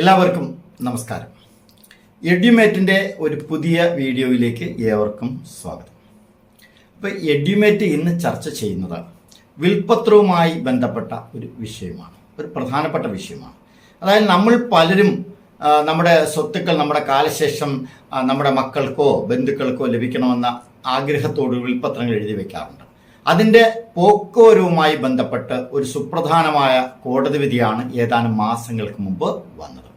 എല്ലാവർക്കും നമസ്കാരം. എഡ്യൂമേറ്റിന്റെ ഒരു പുതിയ വീഡിയോയിലേക്ക് ഏവർക്കും സ്വാഗതം. അപ്പോൾ എഡ്യൂമേറ്റ് ഇന്ന് ചർച്ച ചെയ്യുന്നത് വിൽപ്പത്രവുമായി ബന്ധപ്പെട്ട ഒരു വിഷയമാണ്. ഒരു പ്രധാനപ്പെട്ട വിഷയമാണ്. അതായത് നമ്മൾ പലരും നമ്മുടെ സ്വത്തുക്കൾ നമ്മുടെ കാലശേഷം നമ്മുടെ മക്കൾക്കോ ബന്ധുക്കൾക്കോ ലഭിക്കണമെന്ന ആഗ്രഹത്തോട് വിൽപ്പത്രങ്ങൾ എഴുതി വെക്കാറുണ്ട്. അതിന്റെ പോക്കോരവുമായി ബന്ധപ്പെട്ട് ഒരു സുപ്രധാനമായ കോടതി വിധിയാണ് ഏതാനും മാസങ്ങൾക്ക് മുമ്പ് വന്നത്.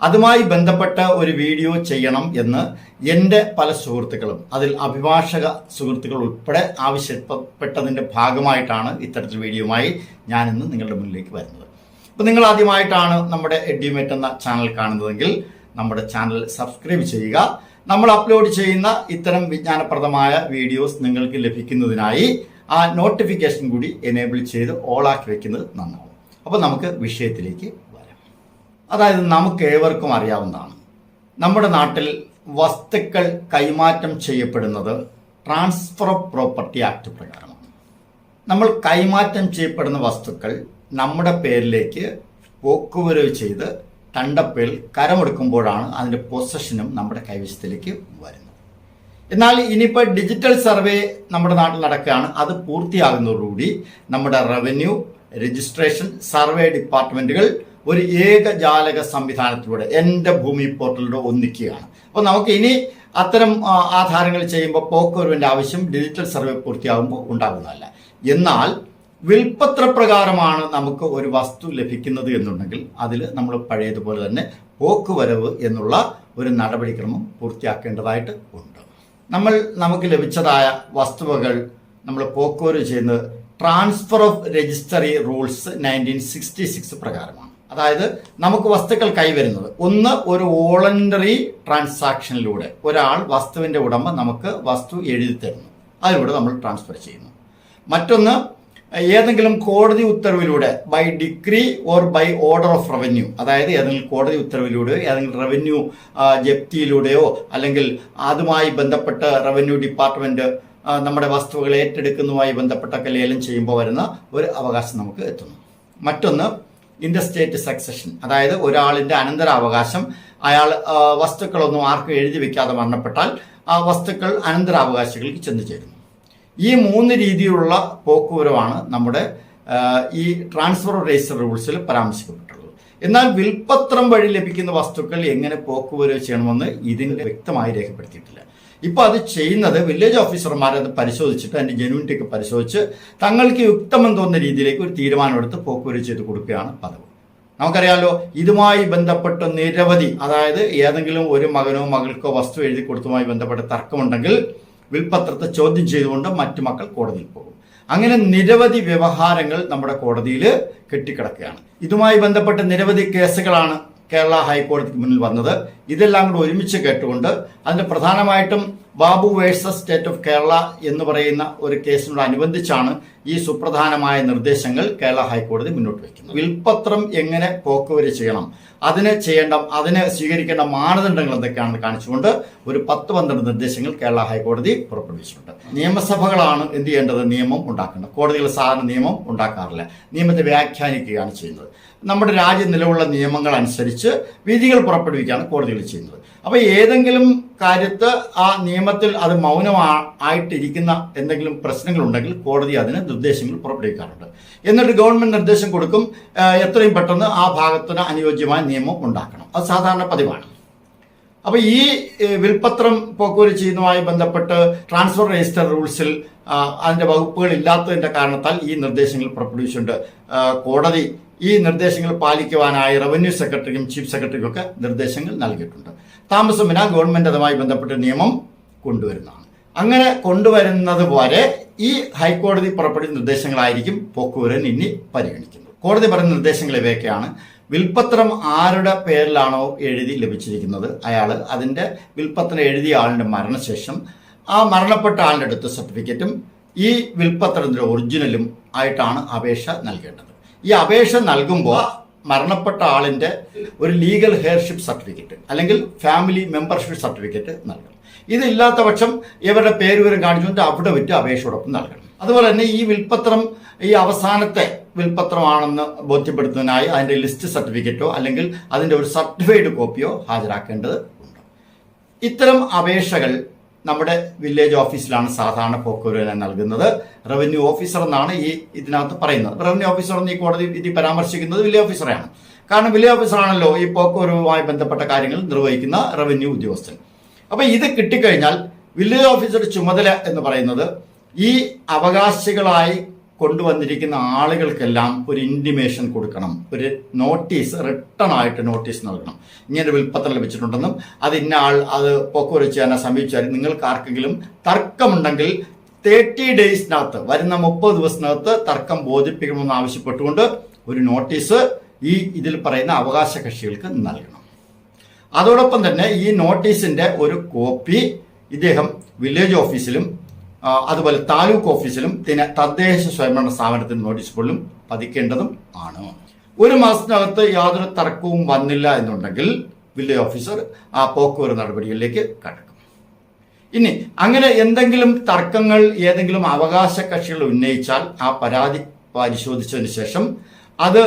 അതുമായി ബന്ധപ്പെട്ട ഒരു വീഡിയോ ചെയ്യണം എന്ന് എന്റെ പല സുഹൃത്തുക്കളും അതിൽ അഭിഭാഷക സുഹൃത്തുക്കൾ ഉൾപ്പെടെ ആവശ്യപ്പെട്ടതിന്റെ ഭാഗമായിട്ടാണ് ഇത്തരത്തിൽ വീഡിയോയുമായി ഇന്ന് നിങ്ങളുടെ മുന്നിലേക്ക് വരുന്നത്. അപ്പോൾ നിങ്ങൾ ആദ്യമായിട്ടാണ് നമ്മുടെ എഡ്യൂമേറ്റ് എന്ന ചാനൽ കാണുന്നതെങ്കിൽ നമ്മുടെ ചാനൽ സബ്സ്ക്രൈബ് ചെയ്യുക. നമ്മൾ അപ്ലോഡ് ചെയ്യുന്ന ഇത്തരം വിജ്ഞാനപ്രദമായ വീഡിയോസ് നിങ്ങൾക്ക് ലഭിക്കുന്നതിനായി ആ നോട്ടിഫിക്കേഷൻ കൂടി എനേബിൾ ചെയ്ത് ഓളാക്കി വെക്കുന്നത് നന്നാവും. അപ്പോൾ നമുക്ക് വിഷയത്തിലേക്ക് വരാം. അതായത് നമുക്ക് ഏവർക്കും അറിയാവുന്നതാണ്. നമ്മുടെ നാട്ടിൽ വസ്തുക്കൾ കൈമാറ്റം ചെയ്യപ്പെടുന്നത് ട്രാൻസ്ഫർ ഓഫ് പ്രോപ്പർട്ടി ആക്ട് പ്രകാരമാണ്. നമ്മൾ കൈമാറ്റം ചെയ്യപ്പെടുന്ന വസ്തുക്കൾ നമ്മുടെ പേരിലേക്ക് പോക്കുവരവ് ചെയ്ത് തണ്ടപ്പേൽ കരമെടുക്കുമ്പോഴാണ് അതിന്റെ പൊസഷനും നമ്മുടെ കൈവശത്തിലേക്ക് വരുന്നത്. എന്നാൽ ഇനിയിപ്പോൾ ഡിജിറ്റൽ സർവേ നമ്മുടെ നാട്ടിൽ നടക്കുകയാണ്. അത് പൂർത്തിയാകുന്നതോടുകൂടി നമ്മുടെ റവന്യൂ രജിസ്ട്രേഷൻ സർവേ ഡിപ്പാർട്ട്മെന്റുകൾ ഒരു ഏകജാലക സംവിധാനത്തിലൂടെ എന്റെ ഭൂമി പോർട്ടലിലൂടെ ഒന്നിക്കുകയാണ്. അപ്പോൾ നമുക്ക് ഇനി അത്തരം ആധാരങ്ങൾ ചെയ്യുമ്പോൾ പോക്കുവരവിന്റെ ആവശ്യം ഡിജിറ്റൽ സർവേ പൂർത്തിയാകുമ്പോൾ ഉണ്ടാകുന്നതല്ല. എന്നാൽ വിൽപ്പത്രപ്രകാരമാണ് നമുക്ക് ഒരു വസ്തു ലഭിക്കുന്നത് എന്നുണ്ടെങ്കിൽ അതിൽ നമ്മൾ പഴയതുപോലെ തന്നെ പോക്കുവരവ് എന്നുള്ള ഒരു നടപടിക്രമം പൂർത്തിയാക്കേണ്ടതായിട്ട് ഉണ്ട്. നമ്മൾ നമുക്ക് ലഭിച്ചതായ വസ്തുവകൾ നമ്മൾ പോക്കോര് ചെയ്യുന്നത് transfer of registry rules nineteen sixty six പ്രകാരമാണ്. അതായത് നമുക്ക് വസ്തുക്കൾ കൈവരുന്നത് ഒന്ന് ഒരു വോളണ്ടറി ട്രാൻസാക്ഷനിലൂടെ ഒരാൾ വസ്തുവിന്റെ ഉടമ നമുക്ക് വസ്തു എഴുതി തരുന്നു. അതിലൂടെ നമ്മൾ ട്രാൻസ്ഫർ ചെയ്യുന്നു. മറ്റൊന്ന് ഏതെങ്കിലും കോടതി ഉത്തരവിലൂടെ by decree or by order of revenue അതായത് ഏതെങ്കിലും കോടതി ഉത്തരവിലൂടെയോ ഏതെങ്കിലും റവന്യൂ ജപ്തിയിലൂടെയോ അല്ലെങ്കിൽ അതുമായി ബന്ധപ്പെട്ട് റവന്യൂ ഡിപ്പാർട്ട്മെന്റ് നമ്മുടെ വസ്തുക്കൾ ഏറ്റെടുക്കുന്നതുമായി ബന്ധപ്പെട്ടൊക്കെ ലേലം ചെയ്യുമ്പോൾ വരുന്ന ഒരു അവകാശം നമുക്ക് എത്തുന്നു. മറ്റൊന്ന് ഇൻഡസ്റ്റേറ്റ് സക്സഷൻ അതായത് ഒരാളിന്റെ അനന്തരാവകാശം അയാൾ വസ്തുക്കളൊന്നും ആർക്കും എഴുതി വെക്കാതെ മരണപ്പെട്ടാൽ ആ വസ്തുക്കൾ അനന്തരാവകാശികൾക്ക് ചെന്നു ചേരുന്നു ഈ മൂന്ന് രീതിയിലുള്ള പോക്കുവരവാണ് നമ്മുടെ ഈ ട്രാൻസ്ഫർ രജിസ്റ്റർ റൂൾസിൽ പരാമർശിക്കപ്പെട്ടുള്ളത് എന്നാൽ വിൽപ്പത്രം വഴി ലഭിക്കുന്ന വസ്തുക്കൾ എങ്ങനെ പോക്കുവരവ് ചെയ്യണമെന്ന് ഇതിന് വ്യക്തമായി രേഖപ്പെടുത്തിയിട്ടില്ല. ഇപ്പോൾ അത് ചെയ്യുന്നത് വില്ലേജ് ഓഫീസർമാർ അത് പരിശോധിച്ചിട്ട് അതിന്റെ ജെനുവിനിറ്റി പരിശോധിച്ച് തങ്ങൾക്ക് യുക്തമെന്ന് തോന്നുന്ന രീതിയിലേക്ക് ഒരു തീരുമാനമെടുത്ത് പോക്കുവരവ് ചെയ്ത് കൊടുക്കുകയാണ് പതിവ്. നമുക്കറിയാലോ ഇതുമായി ബന്ധപ്പെട്ട നിരവധി അതായത് ഏതെങ്കിലും ഒരു മകനോ മകൾക്കോ വസ്തു എഴുതി കൊടുത്തുമായി ബന്ധപ്പെട്ട തർക്കമുണ്ടെങ്കിൽ വിൽപ്പത്രത്തെ ചോദ്യം ചെയ്തുകൊണ്ട് മറ്റു മക്കൾ കോടതിയിൽ പോകും. അങ്ങനെ നിരവധി വ്യവഹാരങ്ങൾ നമ്മുടെ കോടതിയിൽ കെട്ടിക്കിടക്കുകയാണ്. ഇതുമായി ബന്ധപ്പെട്ട് നിരവധി കേസുകളാണ് കേരള ഹൈക്കോടതിക്ക് മുന്നിൽ വന്നത്. ഇതെല്ലാം കൂടെ ഒരുമിച്ച് കേട്ടുകൊണ്ട് അതിന് പ്രധാനമായിട്ടും Babu versus state of Kerala എന്ന് പറയുന്ന ഒരു കേസിനോടനുബന്ധിച്ചാണ് ഈ സുപ്രധാനമായ നിർദ്ദേശങ്ങൾ കേരള ഹൈക്കോടതി മുന്നോട്ട് വയ്ക്കുന്നു. വിൽപ്പത്രം എങ്ങനെ പോക്കുവരി ചെയ്യണം? അതിന് ചെയ്യേണ്ട അതിന് സ്വീകരിക്കേണ്ട മാനദണ്ഡങ്ങൾ എന്തൊക്കെയാണെന്ന് കാണിച്ചുകൊണ്ട് ഒരു പത്ത് പന്ത്രണ്ട് നിർദ്ദേശങ്ങൾ കേരള ഹൈക്കോടതി പുറപ്പെടുവിച്ചിട്ടുണ്ട്. നിയമസഭകളാണ് എന്ത് ചെയ്യേണ്ടത്? നിയമം ഉണ്ടാക്കേണ്ടത്. കോടതികൾ സാധാരണ നിയമം ഉണ്ടാക്കാറില്ല. നിയമത്തെ വ്യാഖ്യാനിക്കുകയാണ് ചെയ്യുന്നത്. നമ്മുടെ രാജ്യം നിലവിലുള്ള നിയമങ്ങൾ അനുസരിച്ച് വിധികൾ പുറപ്പെടുവിക്കുകയാണ് കോടതികൾ ചെയ്യുന്നത്. അപ്പോൾ ഏതെങ്കിലും കാര്യത്ത് ആ നിയമത്തിൽ അത് മൗനമായിട്ടിരിക്കുന്ന എന്തെങ്കിലും പ്രശ്നങ്ങളുണ്ടെങ്കിൽ കോടതി അതിന് നിർദ്ദേശങ്ങൾ പുറപ്പെടുവിക്കാറുണ്ട്. എന്നിട്ട് ഗവൺമെന്റ് നിർദ്ദേശം കൊടുക്കും എത്രയും പെട്ടെന്ന് ആ ഭാഗത്തിന് അനുയോജ്യമായ നിയമം ഉണ്ടാക്കണം. അത് സാധാരണ പതിവാണ്. അപ്പോൾ ഈ വിൽപത്രം പോക്കുവരവ് ചെയ്യുന്നതുമായി ബന്ധപ്പെട്ട് ട്രാൻസ്ഫർ രജിസ്റ്റർ റൂൾസിൽ അതിന്റെ വകുപ്പുകൾ ഇല്ലാത്തതിന്റെ കാരണത്താൽ ഈ നിർദ്ദേശങ്ങൾ പുറപ്പെടുവിച്ചിട്ടുണ്ട്. കോടതി ഈ നിർദ്ദേശങ്ങൾ പാലിക്കുവാനായി റവന്യൂ സെക്രട്ടറിക്കും ചീഫ് സെക്രട്ടറിക്കും ഒക്കെ നിർദ്ദേശങ്ങൾ നൽകിയിട്ടുണ്ട്. താമസം വിന ഗവൺമെന്റ് അതുമായി ബന്ധപ്പെട്ട് നിയമം കൊണ്ടുവരുന്നതാണ്. അങ്ങനെ കൊണ്ടുവരുന്നത് വരെ ഈ ഹൈക്കോടതി പുറപ്പെടുവിച്ച നിർദ്ദേശങ്ങളായിരിക്കും പൊക്കൂരൻ ഇനി പരിഗണിക്കുന്നത്. കോടതി പറഞ്ഞ നിർദ്ദേശങ്ങൾ ഇവയൊക്കെയാണ്. വിൽപ്പത്രം ആരുടെ പേരിലാണോ എഴുതി ലഭിച്ചിരിക്കുന്നത്? അയാൾ അതിന്റെ വിൽപ്പത്രം എഴുതിയ ആളിന്റെ മരണശേഷം ആ മരണപ്പെട്ട ആളിന്റെ അടുത്ത സർട്ടിഫിക്കറ്റും ഈ വിൽപ്പത്രത്തിന്റെ ഒറിജിനലും ആയിട്ടാണ് അപേക്ഷ നൽകേണ്ടത്. ഈ അപേക്ഷ നൽകുമ്പോൾ മരണപ്പെട്ട ആളിന്റെ ഒരു ലീഗൽ ഹെയർഷിപ്പ് സർട്ടിഫിക്കറ്റ് അല്ലെങ്കിൽ ഫാമിലി മെമ്പർഷിപ്പ് സർട്ടിഫിക്കറ്റ് നൽകണം. ഇതില്ലാത്ത പക്ഷം ഇവരുടെ പേര് കാണിച്ചു. കാണിച്ചുകൊണ്ട് അവിടെ വിറ്റ് അപേക്ഷയോടൊപ്പം നൽകണം. അതുപോലെ തന്നെ ഈ വിൽപ്പത്രം ഈ അവസാനത്തെ വിൽപ്പത്രമാണെന്ന് ബോധ്യപ്പെടുത്തുന്നതിനായി അതിന്റെ ലിസ്റ്റ് സർട്ടിഫിക്കറ്റോ അല്ലെങ്കിൽ അതിന്റെ ഒരു സർട്ടിഫൈഡ് കോപ്പിയോ ഹാജരാക്കേണ്ടത് ഉണ്ട്. ഇത്തരം അപേക്ഷകൾ നമ്മുടെ വില്ലേജ് ഓഫീസിലാണ് സാധാരണ പോക്കുവരവിന് നൽകുന്നത്. റവന്യൂ ഓഫീസർ എന്നാണ് ഈ ഇതിനകത്ത് പറയുന്നത്. റവന്യൂ ഓഫീസർ എന്ന് ഈ കോടതി വിധി പരാമർശിക്കുന്നത് വില്ലേജ് ഓഫീസറെയാണ്. കാരണം വില്ലേജ് ഓഫീസറാണല്ലോ ഈ പോക്കുവരവുമായി ബന്ധപ്പെട്ട കാര്യങ്ങൾ നിർവഹിക്കുന്ന റവന്യൂ ഉദ്യോഗസ്ഥൻ. അപ്പൊ ഇത് കിട്ടിക്കഴിഞ്ഞാൽ വില്ലേജ് ഓഫീസറുടെ ചുമതല എന്ന് പറയുന്നത് ഈ അവകാശികളായി കൊണ്ടുവന്നിരിക്കുന്ന ആളുകൾക്കെല്ലാം ഒരു ഇന്റിമേഷൻ കൊടുക്കണം. ഒരു നോട്ടീസ് റിട്ടേൺ ആയിട്ട് നോട്ടീസ് നൽകണം. ഇങ്ങനെ വിൽപ്പത്ര ലഭിച്ചിട്ടുണ്ടെന്നും അത് ഇന്ന ആൾ അത് പൊക്കുവരച്ച് തന്നെ സമീപിച്ചാൽ നിങ്ങൾക്ക് ആർക്കെങ്കിലും തർക്കമുണ്ടെങ്കിൽ തേർട്ടി ഡേയ്സിനകത്ത് വരുന്ന മുപ്പത് ദിവസത്തിനകത്ത് തർക്കം ബോധിപ്പിക്കണമെന്ന് ആവശ്യപ്പെട്ടുകൊണ്ട് ഒരു നോട്ടീസ് ഈ ഇതിൽ പറയുന്ന അവകാശ കക്ഷികൾക്ക് നൽകണം. അതോടൊപ്പം തന്നെ ഈ നോട്ടീസിന്റെ ഒരു കോപ്പി ഇദ്ദേഹം വില്ലേജ് ഓഫീസിലും അതുപോലെ താലൂക്ക് ഓഫീസിലും പിന്നെ തദ്ദേശ സ്വയംഭരണ സ്ഥാപനത്തിന് നോട്ടീസ് ബോർഡിലും പതിക്കേണ്ടതും ആണ്. ഒരു മാസത്തിനകത്ത് യാതൊരു തർക്കവും വന്നില്ല എന്നുണ്ടെങ്കിൽ വില്ലേജ് ഓഫീസർ ആ പോക്കുവരവ് നടപടികളിലേക്ക് കടക്കും. ഇനി അങ്ങനെ എന്തെങ്കിലും തർക്കങ്ങൾ ഏതെങ്കിലും അവകാശ കക്ഷികൾ ഉന്നയിച്ചാൽ ആ പരാതി പരിശോധിച്ചതിന് ശേഷം അത്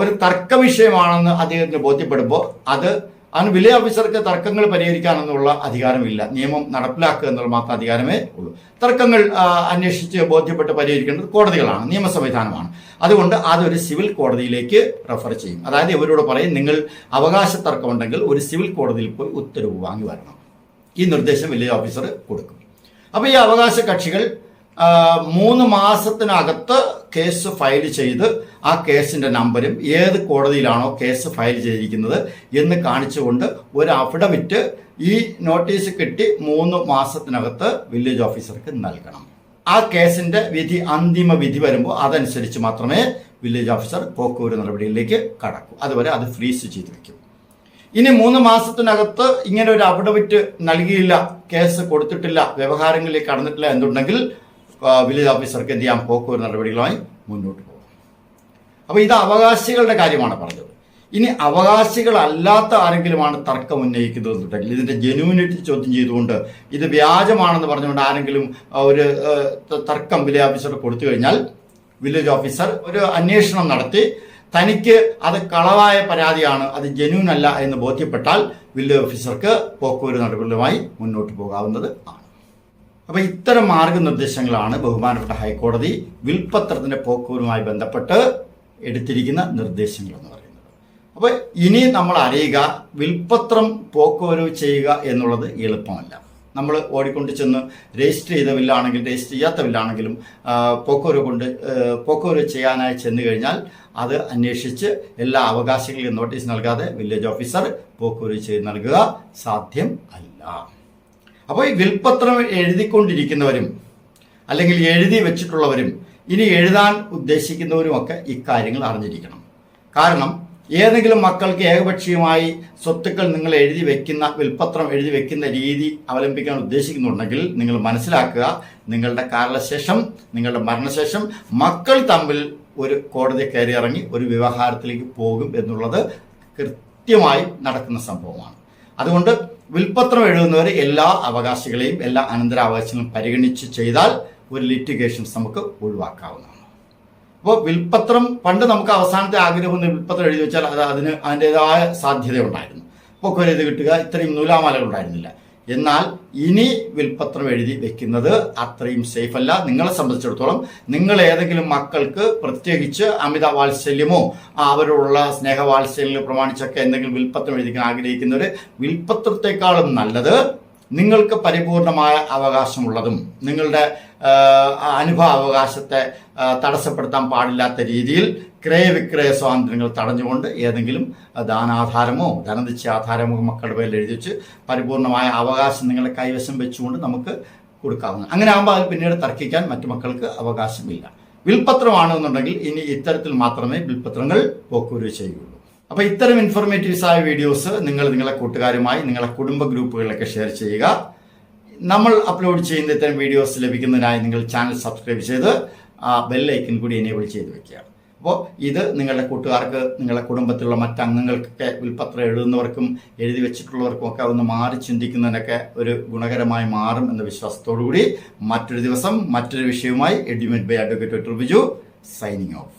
ഒരു തർക്ക വിഷയമാണെന്ന് അദ്ദേഹത്തിന് ബോധ്യപ്പെടുമ്പോൾ അത് അതിന് വില ഓഫീസർക്ക് തർക്കങ്ങൾ പരിഹരിക്കാനെന്നുള്ള അധികാരമില്ല. നിയമം നടപ്പിലാക്കുക എന്നുള്ള മാത്രം അധികാരമേ ഉള്ളൂ. തർക്കങ്ങൾ അന്വേഷിച്ച് ബോധ്യപ്പെട്ട് പരിഹരിക്കേണ്ടത് കോടതികളാണ് നിയമ സംവിധാനമാണ് അതുകൊണ്ട് അതൊരു സിവിൽ കോടതിയിലേക്ക് റെഫർ ചെയ്യും. അതായത് ഇവരോട് പറയും നിങ്ങൾ അവകാശ തർക്കമുണ്ടെങ്കിൽ ഒരു സിവിൽ കോടതിയിൽ പോയി ഉത്തരവ് വാങ്ങി വരണം. ഈ നിർദ്ദേശം വില്ലേജ് ഓഫീസർ കൊടുക്കും. അപ്പോൾ ഈ അവകാശ കക്ഷികൾ മൂന്ന് മാസത്തിനകത്ത് കേസ് ഫയൽ ചെയ്ത് ആ കേസിന്റെ നമ്പരും ഏത് കോടതിയിലാണോ കേസ് ഫയൽ ചെയ്തിരിക്കുന്നത് എന്ന് കാണിച്ചുകൊണ്ട് ഒരു അഫിഡവിറ്റ് ഈ നോട്ടീസ് കിട്ടി മൂന്ന് മാസത്തിനകത്ത് വില്ലേജ് ഓഫീസർക്ക് നൽകണം. ആ കേസിന്റെ വിധി അന്തിമ വിധി വരുമ്പോൾ അതനുസരിച്ച് മാത്രമേ വില്ലേജ് ഓഫീസർ പോക്കൂര് നടപടിയിലേക്ക് കടക്കൂ. അതുവരെ അത് ഫ്രീസ് ചെയ്ത് വെക്കും. ഇനി മൂന്ന് മാസത്തിനകത്ത് ഇങ്ങനെ ഒരു അഫിഡവിറ്റ് നൽകിയില്ല കേസ് കൊടുത്തിട്ടില്ല വ്യവഹാരങ്ങളിലേക്ക് കടന്നിട്ടില്ല എന്നുണ്ടെങ്കിൽ വില്ലേജ് ഓഫീസർക്ക് എന്ത് ചെയ്യാം? പോക്കുവരുന്ന നടപടികളുമായി മുന്നോട്ട് പോകും. അപ്പോൾ ഇത് അവകാശികളുടെ കാര്യമാണ് പറഞ്ഞത്. ഇനി അവകാശികളല്ലാത്ത ആരെങ്കിലുമാണ് തർക്കം ഉന്നയിക്കുന്നത് എന്നുണ്ടെങ്കിൽ ഇതിന്റെ ജെനുവിനിറ്റി ചോദ്യം ചെയ്തുകൊണ്ട് ഇത് വ്യാജമാണെന്ന് പറഞ്ഞുകൊണ്ട് ആരെങ്കിലും ഒരു തർക്കം വില്ലേജ് ഓഫീസർ കൊടുത്തു കഴിഞ്ഞാൽ വില്ലേജ് ഓഫീസർ ഒരു അന്വേഷണം നടത്തി തനിക്ക് അത് കളവായ പരാതിയാണ് അത് ജെന്യൂൻ അല്ല എന്ന് ബോധ്യപ്പെട്ടാൽ വില്ലേജ് ഓഫീസർക്ക് പോക്കുവരുന്ന നടപടികളുമായി മുന്നോട്ട് പോകാവുന്നത് ആണ്. അപ്പൊ ഇത്തരം മാർഗനിർദ്ദേശങ്ങളാണ് ബഹുമാനപ്പെട്ട ഹൈക്കോടതി വിൽപത്രത്തിന്റെ പോക്കുവരുമായി ബന്ധപ്പെട്ട് എടുത്തിരിക്കുന്ന നിർദ്ദേശങ്ങൾ എന്ന് പറയുന്നത്. അപ്പോൾ ഇനി നമ്മൾ അറിയുക വിൽപത്രം പോക്കുവരവ് ചെയ്യുക എന്നുള്ളത് എളുപ്പമല്ല. നമ്മൾ ഓടിക്കൊണ്ട് ചെന്ന് രജിസ്റ്റർ ചെയ്ത ബില്ലാണെങ്കിലും രജിസ്റ്റർ ചെയ്യാത്ത ബില്ലാണെങ്കിലും പോക്കുവരവ് കൊണ്ട് പോക്കുവരവ് ചെയ്യാനായി ചെന്ന് കഴിഞ്ഞാൽ അത് അന്വേഷിച്ച് എല്ലാ അവകാശങ്ങളിലും നോട്ടീസ് നൽകാതെ വില്ലേജ് ഓഫീസർ പോക്കുവരവ് ചെയ്ത് നൽകുക സാധ്യം അല്ല. അപ്പോൾ ഈ വിൽപ്പത്രം എഴുതിക്കൊണ്ടിരിക്കുന്നവരും അല്ലെങ്കിൽ എഴുതി വെച്ചിട്ടുള്ളവരും ഇനി എഴുതാൻ ഉദ്ദേശിക്കുന്നവരും ഉദ്ദേശിക്കുന്നവരുമൊക്കെ ഇക്കാര്യങ്ങൾ അറിഞ്ഞിരിക്കണം. കാരണം ഏതെങ്കിലും മക്കൾക്ക് ഏകപക്ഷീയമായി സ്വത്തുക്കൾ നിങ്ങൾ എഴുതി വെക്കുന്ന വിൽപ്പത്രം എഴുതി വെക്കുന്ന രീതി അവലംബിക്കാൻ ഉദ്ദേശിക്കുന്നുണ്ടെങ്കിൽ നിങ്ങൾ മനസ്സിലാക്കുക നിങ്ങളുടെ കാലശേഷം നിങ്ങളുടെ മരണശേഷം മക്കൾ തമ്മിൽ ഒരു കോടതി കയറി ഇറങ്ങി ഒരു വ്യവഹാരത്തിലേക്ക് പോകും എന്നുള്ളത് കൃത്യമായി നടക്കുന്ന സംഭവമാണ്. അതുകൊണ്ട് വിൽപത്രം എഴുതുന്നവർ എല്ലാ അവകാശികളെയും എല്ലാ അനന്തരാവകാശങ്ങളും പരിഗണിച്ച് ചെയ്താൽ ഒരു ലിറ്റിഗേഷൻസ് നമുക്ക് ഒഴിവാക്കാവുന്നതാണ്. അപ്പോൾ വിൽപത്രം പണ്ട് നമുക്ക് അവസാനത്തെ ആഗ്രഹം ഒന്ന് വിൽപത്രം എഴുതി വെച്ചാൽ അത് അതിന് അതിന്റെതായ സാധ്യത സാധ്യതയുണ്ടായിരുന്നു. പൊക്കോര് ഇത് കിട്ടുക ഇത്രയും നൂലാമാലകൾ ഉണ്ടായിരുന്നില്ല. എന്നാൽ ഇനി വിൽപത്രം എഴുതി വെക്കുന്നത് അത്രയും സേഫ് അല്ല. നിങ്ങളെ സംബന്ധിച്ചിടത്തോളം നിങ്ങൾ ഏതെങ്കിലും മക്കൾക്ക് പ്രത്യേകിച്ച് അമിത വാത്സല്യമോ അവരോടുള്ള സ്നേഹവാത്സല്യം പ്രമാണിച്ചൊക്കെ എന്തെങ്കിലും വിൽപത്രം എഴുതിക്കാൻ ആഗ്രഹിക്കുന്നവർ വിൽപത്രത്തെക്കാളും നല്ലത് നിങ്ങൾക്ക് പരിപൂർണമായ അവകാശമുള്ളതും നിങ്ങളുടെ ആ, അനുഭവ അവകാശത്തെ തടസ്സപ്പെടുത്താൻ പാടില്ലാത്ത രീതിയിൽ ക്രയവിക്രയ സ്വാതന്ത്ര്യങ്ങൾ തടഞ്ഞുകൊണ്ട് ഏതെങ്കിലും ദാനാധാരമോ ധനദിച്ചാധാരമോ മക്കളുടെ പേരിൽ എഴുതി വെച്ച് പരിപൂർണമായ അവകാശം നിങ്ങളുടെ കൈവശം വെച്ചുകൊണ്ട് നമുക്ക് കൊടുക്കാവുന്ന. അങ്ങനെ ആകുമ്പോൾ അത് പിന്നീട് തർക്കിക്കാൻ മറ്റു മക്കൾക്ക് അവകാശമില്ല. വിൽപത്രമാണെന്നുണ്ടെങ്കിൽ ഇനി ഇത്തരത്തിൽ മാത്രമേ വിൽപത്രങ്ങൾ പോക്കുവരവ് ചെയ്യുകയുള്ളൂ. അപ്പൊ ഇത്തരം ഇൻഫോർമേറ്റീവ്സ് ആയ വീഡിയോസ് നിങ്ങൾ നിങ്ങളെ കൂട്ടുകാരുമായി നിങ്ങളെ കുടുംബ ഗ്രൂപ്പുകളിലൊക്കെ ഷെയർ ചെയ്യുക. നമ്മൾ അപ്ലോഡ് ചെയ്യുന്ന ഇത്തരം വീഡിയോസ് ലഭിക്കുന്നതിനായി നിങ്ങൾ ചാനൽ സബ്സ്ക്രൈബ് ചെയ്ത് ആ ബെല്ലൈക്കൻ കൂടി എനേബിൾ ചെയ്ത് വെക്കുക. അപ്പോൾ ഇത് നിങ്ങളുടെ കൂട്ടുകാർക്ക് നിങ്ങളുടെ കുടുംബത്തിലുള്ള മറ്റംഗങ്ങൾക്കൊക്കെ വിൽപ്പത്രം എഴുതുന്നവർക്കും എഴുതി വെച്ചിട്ടുള്ളവർക്കും ഒക്കെ ഒന്ന് മാറി ചിന്തിക്കുന്നതിനൊക്കെ ഒരു ഗുണകരമായി മാറും എന്ന വിശ്വാസത്തോടു കൂടി മറ്റൊരു ദിവസം മറ്റൊരു വിഷയവുമായി എഡ്യൂമെന്റ് by advocate Biju signing off